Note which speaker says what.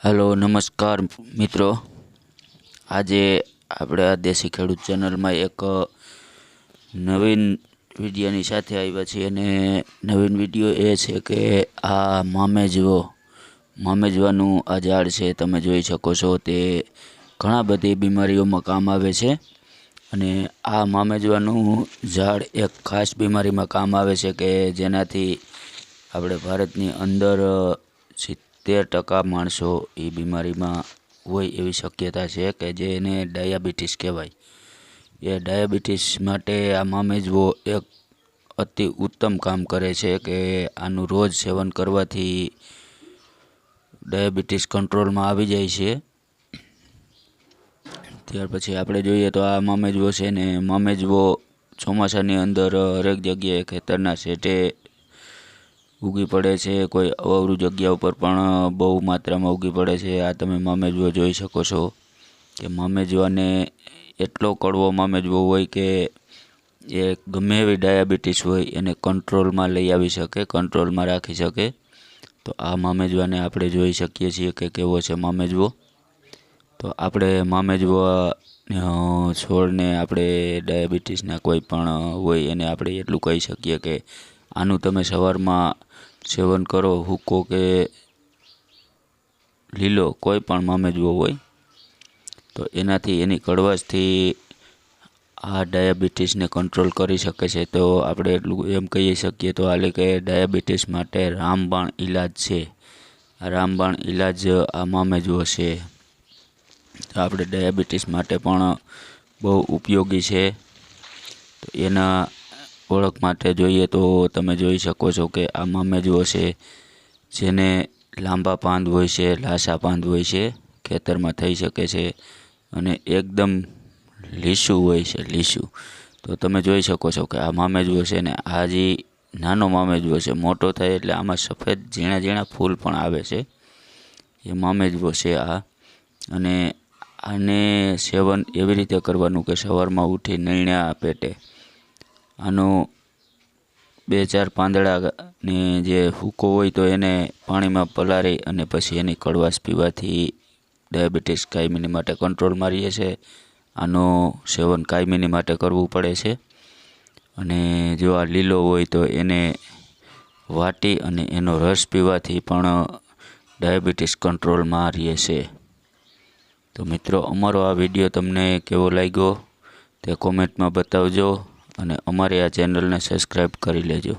Speaker 1: Hello નમસ્કાર મિત્રો. આજે આપણે આ દેશી ખેડૂત ચેનલમાં એક નવીન વિડીયોની સાથે આવ્યા છીએ અને નવીન વીડિયો એ છે કે આ મામેજવો, મામેજવાનું આ ઝાડ છે, તમે જોઈ શકો છો તે ઘણા બધી બીમારીઓમાં કામ આવે છે. અને આ મામેજવાનું ઝાડ એક ખાસ બીમારીમાં કામ આવે છે કે જેનાથી આપણે ભારતની અંદર સિત્તેર ટકા માણસો એ બીમારીમાં હોય એવી શક્યતા છે કે જેને ડાયાબિટીસ કહેવાય. એ ડાયાબિટીસ માટે આ મામેજવો એક અતિ ઉત્તમ કામ કરે છે કે આનું રોજ સેવન કરવાથી ડાયાબિટીસ કંટ્રોલમાં આવી જાય છે. ત્યાર પછી આપણે જોઈએ તો આ મામેજવો છે ને, મામેજવો ચોમાસાની અંદર હરેક જગ્યાએ ખેતરના શેઢે ઉગી પડે છે, કોઈ અવરું જગ્યા ઉપર પણ બહુ માત્રામાં ઉગી પડે છે. આ તમે મામેજવો જોઈ શકો છો કે મામેજવાને એટલો કડવો મામેજવો હોય કે એ ગમે એવી ડાયાબિટીસ હોય એને કંટ્રોલમાં લઈ આવી શકે, કંટ્રોલમાં રાખી શકે. તો આ મામેજવાને આપણે જોઈ શકીએ છીએ કે કેવો છે મામેજવો તો આપણે મામેજવા છોડને આપણે ડાયાબિટીસના કોઈ પણ હોય એને આપણે એટલું કહી શકીએ કે આનું તમે સવારમાં સેવન કરો, હુક્કો કે લીલો કોઈ પણ મામેજવો હોય, તો એનાથી એની કડવાશથી આ ડાયાબિટીસને કંટ્રોલ કરી શકે છે. તો આપણે એટલું એમ કહી શકીએ તો હાલે કે ડાયાબિટીસ માટે રામબાણ ઈલાજ છે. આ રામબાણ ઈલાજ આ મામેજવો છે. તો આપણે ડાયાબિટીસ માટે પણ બહુ ઉપયોગી છે. તો એના ઓળખ માટે જોઈએ તો તમે જોઈ શકો છો કે આ મામેજવો છે, જેને લાંબા પાંદ હોય છે, લાસા પાંદ હોય છે, ખેતરમાં થઈ શકે છે અને એકદમ લીસું હોય છે, લીસું. તો તમે જોઈ શકો છો કે આ મામેજવો છે ને આ જે નાનો મામેજવો છે, મોટો થાય એટલે આમાં સફેદ ઝીણા ઝીણા ફૂલ પણ આવે છે. એ મામેજવો છે આ. અને આને સેવન એવી રીતે કરવાનું કે સવારમાં ઉઠી નૈણ્યા પેટે આનું બે ચાર પાંદડાની જે હૂકો હોય તો એને પાણીમાં પલાળી અને પછી એની કડવાશ પીવાથી ડાયાબિટીસ કાયમીની માટે કંટ્રોલમાં રહીએ છે. આનું સેવન કાયમીની માટે કરવું પડે છે. અને જો આ લીલો હોય તો એને વાટી અને એનો રસ પીવાથી પણ ડાયાબિટીસ કંટ્રોલમાં રહે છે. તો મિત્રો, અમારો આ વીડિયો તમને કેવો લાગ્યો તે કોમેન્ટમાં બતાવજો. અને અમારી આ ચેનલને સબસ્ક્રાઈબ કરી લેજો.